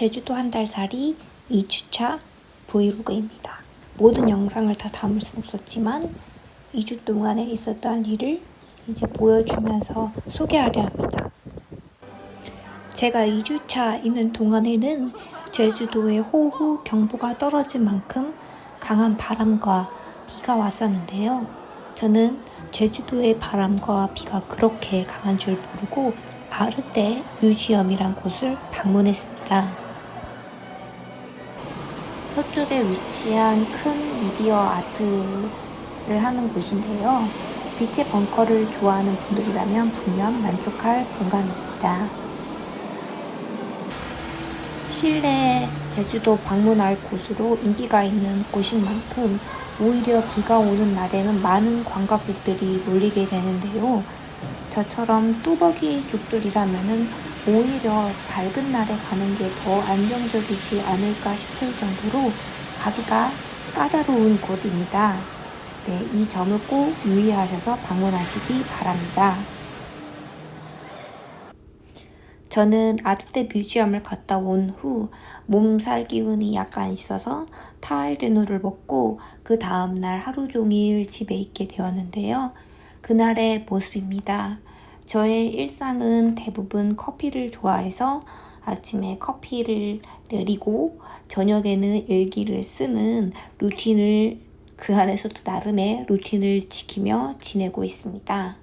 제주도 한 달 살이 2주차 브이로그입니다. 모든 영상을 다 담을 순 없었지만 2주 동안에 있었던 일을 이제 보여주면서 소개하려 합니다. 제가 2주차 있는 동안에는 제주도에 호우 경보가 떨어진 만큼 강한 바람과 비가 왔었는데요. 저는 제주도의 바람과 비가 그렇게 강한 줄 모르고 아르떼 뮤지엄이란 곳을 방문했습니다. 서쪽에 위치한 큰 미디어 아트를 하는 곳인데요. 빛의 벙커를 좋아하는 분들이라면 분명 만족할 공간입니다. 실내 제주도 방문할 곳으로 인기가 있는 곳인 만큼 오히려 비가 오는 날에는 많은 관광객들이 몰리게 되는데요. 저처럼 뚜벅이 족들이라면은 오히려 밝은 날에 가는 게 더 안정적이지 않을까 싶을 정도로 가기가 까다로운 곳입니다. 네, 이 점을 꼭 유의하셔서 방문하시기 바랍니다. 저는 아트대 뮤지엄을 갔다 온 후 몸살 기운이 약간 있어서 타이레놀을 먹고 그 다음날 하루 종일 집에 있게 되었는데요. 그날의 모습입니다. 저의 일상은 대부분 커피를 좋아해서 아침에 커피를 내리고 저녁에는 일기를 쓰는 루틴을 그 안에서도 나름의 루틴을 지키며 지내고 있습니다.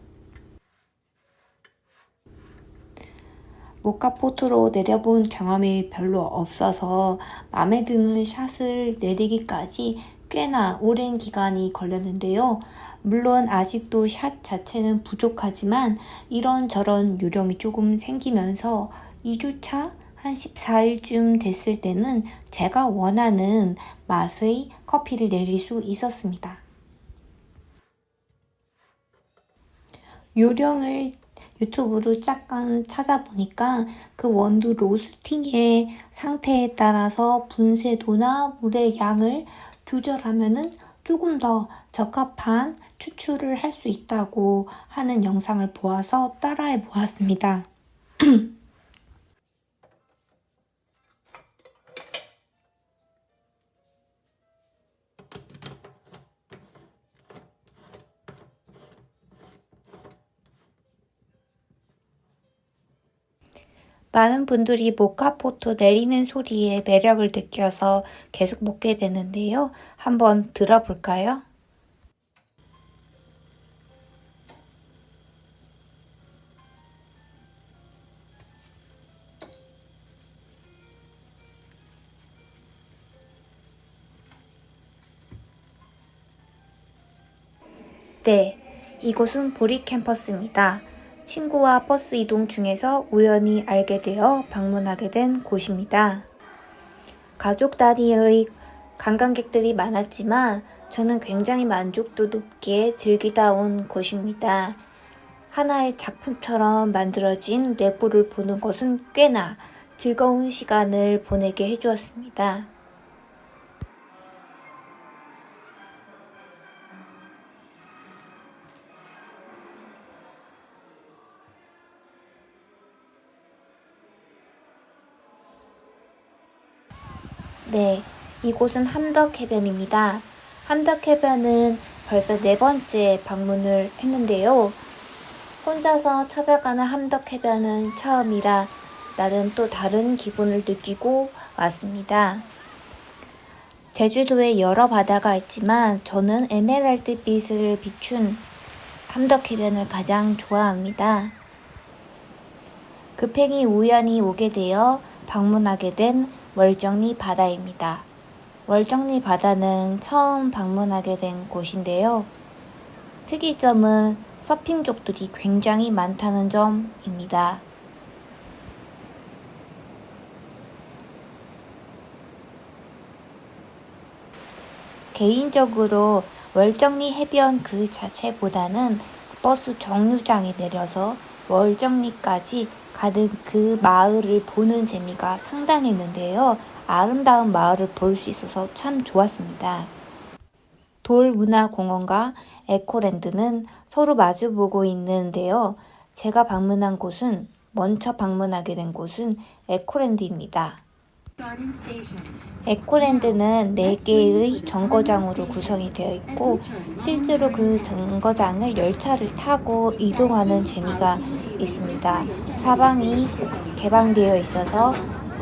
모카포트로 내려본 경험이 별로 없어서 마음에 드는 샷을 내리기까지 꽤나 오랜 기간이 걸렸는데요. 물론 아직도 샷 자체는 부족하지만 이런저런 요령이 조금 생기면서 2주차 한 14일쯤 됐을 때는 제가 원하는 맛의 커피를 내릴 수 있었습니다. 요령을 유튜브로 잠깐 찾아보니까 그 원두 로스팅의 상태에 따라서 분쇄도나 물의 양을 조절하면은 조금 더 적합한 추출을 할 수 있다고 하는 영상을 보아서 따라해 보았습니다. 많은 분들이 모카포토 내리는 소리에 매력을 느껴서 계속 먹게 되는데요. 한번 들어볼까요? 네, 이곳은 보리 캠퍼스입니다. 친구와 버스 이동 중에서 우연히 알게 되어 방문하게 된 곳입니다. 가족 단위의 관광객들이 많았지만 저는 굉장히 만족도 높게 즐기다 온 곳입니다. 하나의 작품처럼 만들어진 레고를 보는 것은 꽤나 즐거운 시간을 보내게 해주었습니다. 네, 이곳은 함덕해변입니다. 함덕해변은 벌써 네 번째 방문을 했는데요. 혼자서 찾아가는 함덕해변은 처음이라 나름 또 다른 기분을 느끼고 왔습니다. 제주도에 여러 바다가 있지만 저는 에메랄드 빛을 비춘 함덕해변을 가장 좋아합니다. 급행이 우연히 오게 되어 방문하게 된 월정리 바다입니다. 월정리 바다는 처음 방문하게 된 곳인데요. 특이점은 서핑족들이 굉장히 많다는 점입니다. 개인적으로 월정리 해변 그 자체보다는 버스 정류장에 내려서 월정리까지 가는 그 마을을 보는 재미가 상당했는데요. 아름다운 마을을 볼 수 있어서 참 좋았습니다. 돌문화공원과 에코랜드는 서로 마주보고 있는데요. 제가 방문한 곳은 먼저 방문하게 된 곳은 에코랜드입니다. 에코랜드는 4개의 정거장으로 구성이 되어 있고 실제로 그 정거장을 열차를 타고 이동하는 재미가 있습니다. 사방이 개방되어 있어서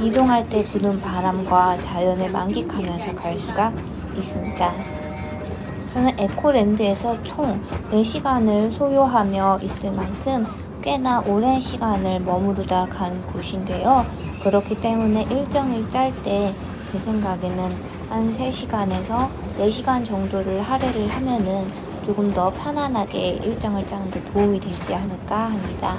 이동할 때 부는 바람과 자연을 만끽하면서 갈 수가 있습니다. 저는 에코랜드에서 총 4시간을 소요하며 있을 만큼 꽤나 오랜 시간을 머무르다 간 곳인데요. 그렇기 때문에 일정을 짤때 제 생각에는 한 3시간에서 4시간 정도를 할애를 하면은 조금 더 편안하게 일정을 짜는 데 도움이 되지 않을까 합니다.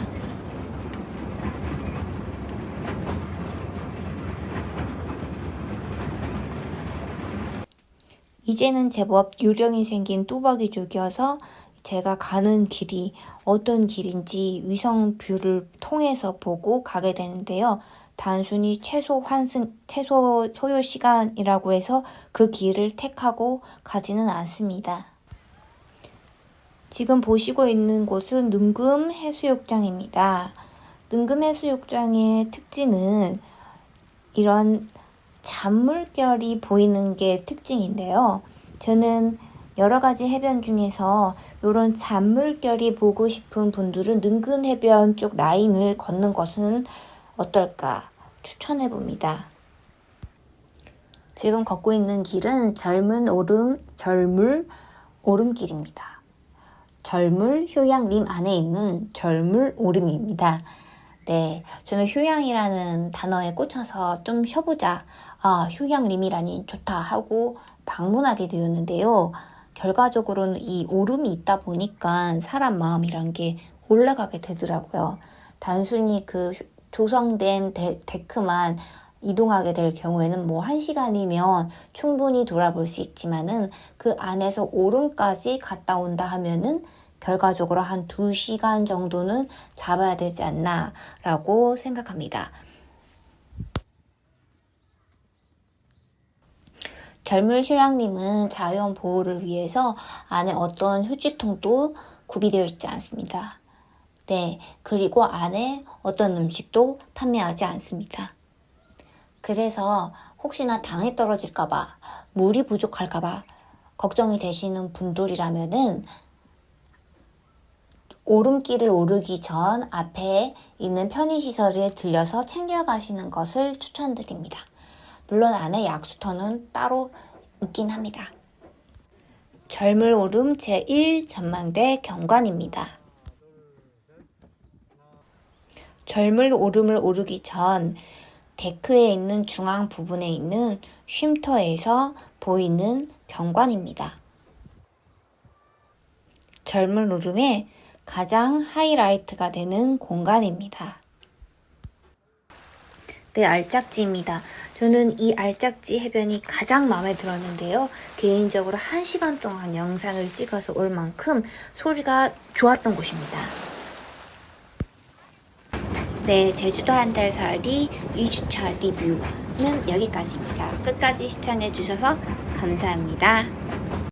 이제는 제법 요령이 생긴 뚜벅이족이어서 제가 가는 길이 어떤 길인지 위성 뷰를 통해서 보고 가게 되는데요. 단순히 최소 환승, 최소 소요 시간이라고 해서 그 길을 택하고 가지는 않습니다. 지금 보시고 있는 곳은 능금 해수욕장입니다. 능금 해수욕장의 특징은 이런 잔물결이 보이는 게 특징인데요. 저는 여러 가지 해변 중에서 이런 잔물결이 보고 싶은 분들은 능근 해변 쪽 라인을 걷는 것은 어떨까 추천해 봅니다. 지금 걷고 있는 길은 젊은 오름, 젊을 오름길입니다. 젊을 휴양림 안에 있는 젊을 오름입니다. 네, 저는 휴양이라는 단어에 꽂혀서 좀 쉬어보자. 아, 휴양림이라니 좋다 하고 방문하게 되었는데요. 결과적으로는 이 오름이 있다 보니까 사람 마음이란 게 올라가게 되더라고요. 단순히 그 휴- 조성된 데, 데크만 이동하게 될 경우에는 뭐한 시간이면 충분히 돌아볼 수 있지만은 그 안에서 오름까지 갔다 온다 하면은 결과적으로 한두 시간 정도는 잡아야 되지 않나라고 생각합니다. 젊을 휴양림은 자연 보호를 위해서 안에 어떤 휴지통도 구비되어 있지 않습니다. 네, 그리고 안에 어떤 음식도 판매하지 않습니다. 그래서 혹시나 당이 떨어질까봐, 물이 부족할까봐 걱정이 되시는 분들이라면은 오름길을 오르기 전 앞에 있는 편의시설에 들려서 챙겨가시는 것을 추천드립니다. 물론 안에 약수터는 따로 있긴 합니다. 젊을 오름 제1 전망대 경관입니다. 젊을 오름을 오르기 전 데크에 있는 중앙 부분에 있는 쉼터에서 보이는 경관입니다. 젊을 오름의 가장 하이라이트가 되는 공간입니다. 네, 알짝지입니다. 저는 이 알짝지 해변이 가장 마음에 들었는데요. 개인적으로 1시간 동안 영상을 찍어서 올 만큼 소리가 좋았던 곳입니다. 네, 제주도 한 달 살이 2주차 리뷰는 여기까지입니다. 끝까지 시청해주셔서 감사합니다.